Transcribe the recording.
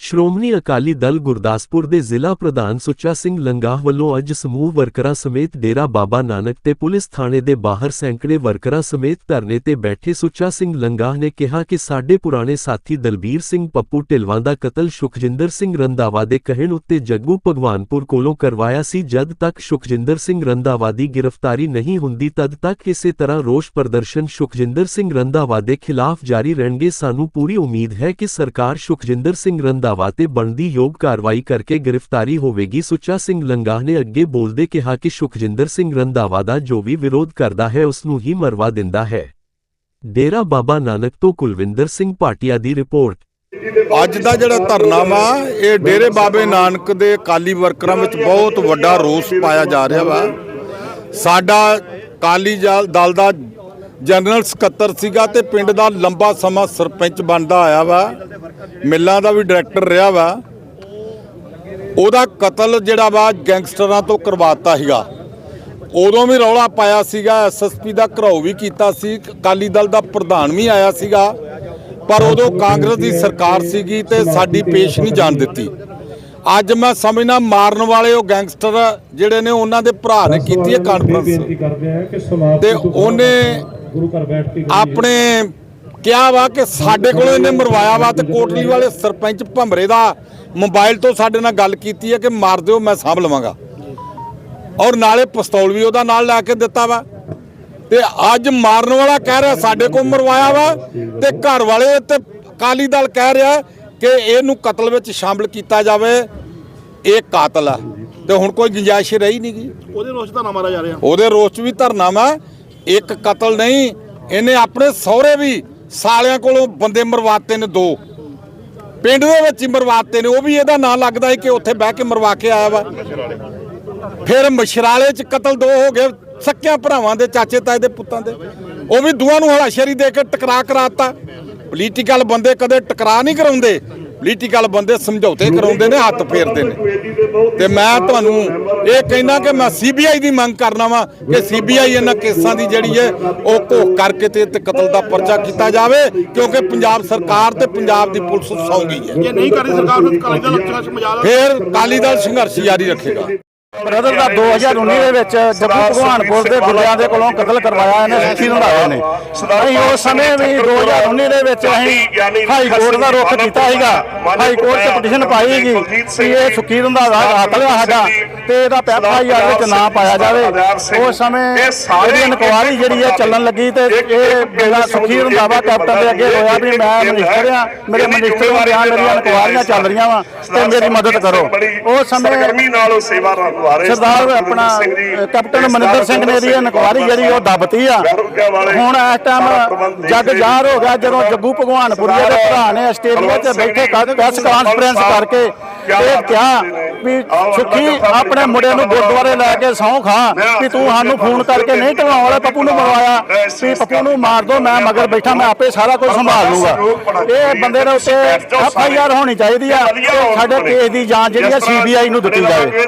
ਸ਼੍ਰੋਮਣੀ ਅਕਾਲੀ ਦਲ ਗੁਰਦਾਸਪੁਰ ਦੇ ਜ਼ਿਲ੍ਹਾ ਪ੍ਰਧਾਨ ਸੁੱਚਾ ਸਿੰਘ ਲੰਗਾਹ ਵੱਲੋਂ ਅੱਜ ਸਮੂਹ ਵਰਕਰਾਂ ਸਮੇਤ ਡੇਰਾ ਬਾਬਾ ਨਾਨਕ ਤੇ ਪੁਲਿਸ ਥਾਣੇ ਦੇ ਬਾਹਰ ਸੈਂਕੜੇ ਵਰਕਰਾਂ ਸਮੇਤ ਧਰਨੇ ਤੇ ਬੈਠੇ ਸੁੱਚਾ ਸਿੰਘ ਲੰਗਾਹ ਨੇ ਕਿਹਾ ਕਿ ਸਾਡੇ ਪੁਰਾਣੇ ਸਾਥੀ ਦਲਬੀਰ ਸਿੰਘ ਪੱਪੂ ਢਿਲਵਾਂ ਦਾ ਕਤਲ ਸੁਖਜਿੰਦਰ ਸਿੰਘ ਰੰਧਾਵਾ ਦੇ ਕਹਿਣ ਉੱਤੇ ਜੱਗੂ ਭਗਵਾਨਪੁਰ ਕੋਲੋਂ ਕਰਵਾਇਆ ਸੀ। ਜਦ ਤੱਕ ਸੁਖਜਿੰਦਰ ਸਿੰਘ ਰੰਧਾਵਾ ਦੀ ਗ੍ਰਿਫਤਾਰੀ ਨਹੀਂ ਹੁੰਦੀ, ਤਦ ਤੱਕ ਇਸੇ ਤਰ੍ਹਾਂ ਰੋਸ ਪ੍ਰਦਰਸ਼ਨ ਸੁਖਜਿੰਦਰ ਸਿੰਘ ਰੰਧਾਵਾ ਦੇ ਖਿਲਾਫ ਜਾਰੀ ਰਹਿਣਗੇ। ਸਾਨੂੰ ਪੂਰੀ ਉਮੀਦ ਹੈ ਕਿ ਸਰਕਾਰ ਸੁਖਜਿੰਦਰ ਸਿੰਘ ਰੰਧਾਵਾ ਤੇ ਬਣਦੀ ਯੋਗ ਕਾਰਵਾਈ ਕਰਕੇ ਗ੍ਰਿਫਤਾਰੀ ਹੋਵੇਗੀ। ਸੁੱਚਾ ਸਿੰਘ ਲੰਗਾਹ ਨੇ ਅੱਗੇ ਬੋਲਦੇ ਕਿਹਾ ਕਿ ਸੁਖਜਿੰਦਰ ਸਿੰਘ ਰੰਧਾਵਾ ਦਾ ਜੋ ਵੀ ਵਿਰੋਧ ਕਰਦਾ ਹੈ, ਉਸ ਨੂੰ ਹੀ ਮਰਵਾ ਦਿੰਦਾ ਹੈ। ਡੇਰਾ ਬਾਬਾ ਨਾਨਕ ਤੋਂ ਕੁਲਵਿੰਦਰ ਸਿੰਘ ਭਾਟੀਆ ਦੀ ਰਿਪੋਰਟ। ਅੱਜ ਦਾ ਜਿਹੜਾ ਧਰਨਾ ਵਾ ਇਹ ਡੇਰੇ ਬਾਬੇ ਨਾਨਕ ਦੇ ਕਾਲੀ ਵਰਕਰਾਂ ਵਿੱਚ ਬਹੁਤ ਵੱਡਾ ਰੋਸ ਪਾਇਆ ਜਾ ਰਿਹਾ ਵਾ। ਸਾਡਾ ਕਾਲੀ ਦਲ ਦਾ ਜਨਰਲ ਸਕੱਤਰ ਸੀਗਾ ਤੇ ਪਿੰਡ ਦਾ ਲੰਬਾ ਸਮਾਂ ਸਰਪੰਚ ਬਣਦਾ ਆਇਆ ਵਾ ਮਿੱਲਾਂ ਦਾ ਵੀ ਡਾਇਰੈਕਟਰ ਰਿਹਾ ਵਾ। ਉਹਦਾ ਕਤਲ ਜਿਹੜਾ ਵਾ ਗੈਂਗਸਟਰਾਂ ਤੋਂ ਕਰਵਾਤਾ ਸੀਗਾ। ਉਦੋਂ ਵੀ ਰੌਲਾ ਪਾਇਆ ਸੀਗਾ ਐਸਐਸਪੀ ਦਾ ਘਰਾਓ ਵੀ ਕੀਤਾ ਸੀ ਅਕਾਲੀ ਦਲ ਦਾ ਪ੍ਰਧਾਨ ਵੀ ਆਇਆ ਸੀਗਾ। ਪਰ ਉਦੋਂ ਕਾਂਗਰਸ ਦੀ ਸਰਕਾਰ ਸੀਗੀ ਤੇ ਸਾਡੀ ਪੇਸ਼ ਨਹੀਂ ਜਾਣ ਦਿੱਤੀ। ਅੱਜ ਮੈਂ ਸਮਝਣਾ ਮਾਰਨ ਵਾਲੇ ਉਹ ਗੈਂਗਸਟਰ ਜਿਹੜੇ ਨੇ ਉਹਨਾਂ ਦੇ ਭਰਾ ਨੇ ਕੀਤੀ ਹੈ ਕਾਨਫਰੰਸ ਤੇ ਉਹਨੇ ਗੁਰੂ ਘਰ ਬੈਠ ਕੇ ਆਪਣੇ ਕਿਹਾ ਵਾ ਕਿ ਸਾਡੇ ਕੋਲੋਂ ਇਹਨੇ ਮਰਵਾਇਆ ਵਾ ਤੇ ਕੋਟਲੀ ਵਾਲੇ ਸਰਪੰਚ ਭੰਬਰੇ ਦਾ ਮੋਬਾਈਲ ਤੋਂ ਸਾਡੇ ਨਾਲ ਗੱਲ ਕੀਤੀ ਹੈ ਕਿ ਮਾਰ ਦਿਓ ਮੈਂ ਸਾਂਭ ਲਵਾਂਗਾ। ਔਰ ਨਾਲੇ ਪਿਸਤੌਲ ਵੀ ਉਹਦਾ ਨਾਲ ਲੈ ਕੇ ਦਿੱਤਾ ਵਾ। ਤੇ ਅੱਜ ਮਾਰਨ ਵਾਲਾ ਕਹਿ ਰਿਹਾ ਸਾਡੇ ਕੋਲ ਮਰਵਾਇਆ ਵਾ ਤੇ ਘਰ ਵਾਲੇ ਤੇ ਅਕਾਲੀ ਦਲ ਕਹਿ ਰਿਹਾ ਕਿ ਇਹਨੂੰ ਕਤਲ ਵਿੱਚ ਸ਼ਾਮਲ ਕੀਤਾ ਜਾਵੇ। ਇਹ ਕਾਤਲ ਆ। ਤੇ ਹੁਣ ਕੋਈ ਗੁੰਜਾਇਸ਼ ਰਹੀ ਨਹੀਂ ਗਈ ਉਹਦੇ ਰੋਸ਼ ਦਾ ਨਾ ਮਾਰਾ ਜਾ ਰਿਹਾ। ਉਹਦੇ ਰੋਸ 'ਚ ਵੀ ਧਰਨਾ ਵਾ। ਇੱਕ ਕਤਲ ਨਹੀਂ, ਇਹਨੇ ਆਪਣੇ ਸਹੁਰੇ ਵੀ ਸਾਲਿਆਂ ਕੋਲੋਂ ਬੰਦੇ ਮਰਵਾਤੇ ਨੇ ਦੋ। ਪਿੰਡ ਦੇ ਵਿੱਚ ਹੀ ਮਰਵਾਤੇ ਨੇ, ਉਹ ਵੀ ਇਹਦਾ ਨਾਂ ਲੱਗਦਾ ਹੈ ਕਿ ਉੱਥੇ ਬਹਿ ਕੇ ਮਰਵਾ ਕੇ ਆਇਆ ਵਾ। ਫਿਰ ਮਸ਼ਰਾਲੇ 'ਚ ਕਤਲ ਦੋ ਹੋ ਗਏ, ਸੱਕਿਆਂ ਭਰਾਵਾਂ ਦੇ, ਚਾਚੇ ਤਾਏ ਦੇ, ਪੁੱਤਾਂ ਦੇ। ਉਹ ਵੀ ਦੋਵਾਂ ਨੂੰ ਹਲਾਸ਼ੇਰੀ ਦੇ ਕੇ ਟਕਰਾ ਕਰਾਤਾ। ਪੋਲੀਟੀਕਲ ਬੰਦੇ ਕਦੇ ਟਕਰਾ ਨਹੀਂ ਕਰਾਉਂਦੇ। ਪੋਲੀਟੀਕਲ ਬੰਦੇ ਸਮਝੌਤੇ ਕਰਾਉਂਦੇ ਨੇ ਹੱਥ ਫੇਰਦੇ ਨੇ। ਤੇ ਮੈਂ ਤੁਹਾਨੂੰ ਇਹ ਕਹਿਣਾ ਕਿ ਮੈਂ ਸੀਬੀਆਈ ਦੀ ਮੰਗ ਕਰਨਾ ਵਾਂ ਕਿ ਸੀਬੀਆਈ ਇਹਨਾਂ ਕੇਸਾਂ ਦੀ ਜਿਹੜੀ ਹੈ ਉਹ ਘੋਖ ਕਰਕੇ ਤੇ ਤੇ ਕਤਲ ਦਾ ਪਰਚਾ ਕੀਤਾ ਜਾਵੇ ਕਿਉਂਕਿ ਪੰਜਾਬ ਸਰਕਾਰ ਤੇ ਪੰਜਾਬ ਦੀ ਪੁਲਿਸ ਸੌਂ ਗਈ ਹੈ। ਜੇ ਨਹੀਂ ਕਰਦੀ ਸਰਕਾਰ ਫਿਰ ਕਾਲੀ ਦਲ ਸੰਘਰਸ਼ ਜਾਰੀ ਰੱਖੇਗਾ। ਬ੍ਰਦਰ ਦਾ 2019 ਦੇ ਵਿੱਚ ਜੱਗੂ ਭਗਵਾਨਪੁਰ ਦੇ ਗੁੱਲਿਆਂ ਦੇ ਕੋਲੋਂ ਕਤਲ ਕਰਵਾਇਆ ਇਹਨੇ ਸੁੱਖੀ ਰੰਧਾਵੇ ਨੇ। ਅਸੀਂ ਉਸ ਸਮੇਂ ਵੀ 2019 ਦੇ ਵਿੱਚ ਅਸੀਂ ਹਾਈ ਕੋਰਟ ਦਾ ਰੁਖ ਕੀਤਾ ਸੀਗਾ। ਹਾਈ ਕੋਰਟ 'ਚ ਪਟੀਸ਼ਨ ਪਾਈ ਸੀਗੀ ਕਿ ਇਹ ਸੁੱਖੀ ਰੰਧਾਵਾ ਕਾਤਲ ਆ ਸਾਡਾ ਤੇ ਇਹਦਾ ਐਫਆਈਆਰ ਵਿੱਚ ਨਾਂ ਪਾਇਆ ਜਾਵੇ। ਉਸ ਸਮੇਂ ਇਹਦੀ ਇਨਕੁਆਰੀ ਜਿਹੜੀ ਹੈ ਚੱਲਣ ਲੱਗੀ ਤੇ ਇਹ ਜਿਹੜਾ ਸੁੱਖੀ ਰੰਧਾਵਾ ਕੈਪਟਨ ਦੇ ਅੱਗੇ ਹੋਇਆ ਵੀ ਮੈਂ ਮਨਿਸਟਰ ਆ ਮੇਰੇ ਮਨਿਸਟਰ ਨੂੰ ਬਿਆਨ ਮੇਰੀਆਂ ਇਨਕੁਆਰੀਆਂ ਚੱਲ ਰਹੀਆਂ ਵਾ ਤੇ ਮੇਰੀ ਮਦਦ ਕਰੋ। ਉਸ ਸਮੇਂ ਗਰਮੀ ਨਾਲ ਉਹ ਸੇਵਾ ਸਰਦਾਰ ਆਪਣਾ ਕੈਪਟਨ ਮਨਿੰਦਰ ਸਿੰਘ ਨੇ ਇਹਦੀ ਇਨਕੁਆਰੀ ਜਿਹੜੀ ਉਹ ਦੱਬਤੀ ਆ। ਹੁਣ ਇਸ ਟਾਈਮ ਜੱਗ ਜ਼ਾਹਰ ਹੋ ਗਿਆ ਜਦੋਂ ਜੱਗੂ ਭਗਵਾਨਪੁਰੀਏ ਦੇ ਭਰਾ ਨੇ ਆਸਟ੍ਰੇਲੀਆ 'ਚ ਬੈਠੇ ਪ੍ਰੈਸ ਕਾਨਫਰੰਸ ਕਰਕੇ ਇਹ ਕਿਹਾ ਵੀ ਸੁਖੀ ਆਪਣੇ ਮੁੰਡੇ ਨੂੰ ਗੁਰਦੁਆਰੇ ਲੈ ਕੇ ਸਹੁੰ ਖਾ ਵੀ ਤੂੰ ਸਾਨੂੰ ਫੋਨ ਕਰਕੇ ਨਹੀਂ ਢਵਾਉਣ ਵਾਲੇ ਪੱਪੂ ਨੂੰ ਮਰਵਾਇਆ ਵੀ ਪੱਪੂ ਨੂੰ ਮਾਰ ਦੋ ਮੈਂ ਮਗਰ ਬੈਠਾ ਮੈਂ ਆਪੇ ਸਾਰਾ ਕੁਝ ਸੰਭਾਲ ਲੂਗਾ ਇਹ ਬੰਦੇ ਦੇ ਉੱਤੇ ਐਫ ਆਈ ਆਰ ਹੋਣੀ ਚਾਹੀਦੀ ਆ ਸਾਡੇ ਕੇਸ ਦੀ ਜਾਂਚ ਜਿਹੜੀ ਆ ਸੀਬੀਆਈ ਨੂੰ ਦਿੱਤੀ ਜਾਵੇ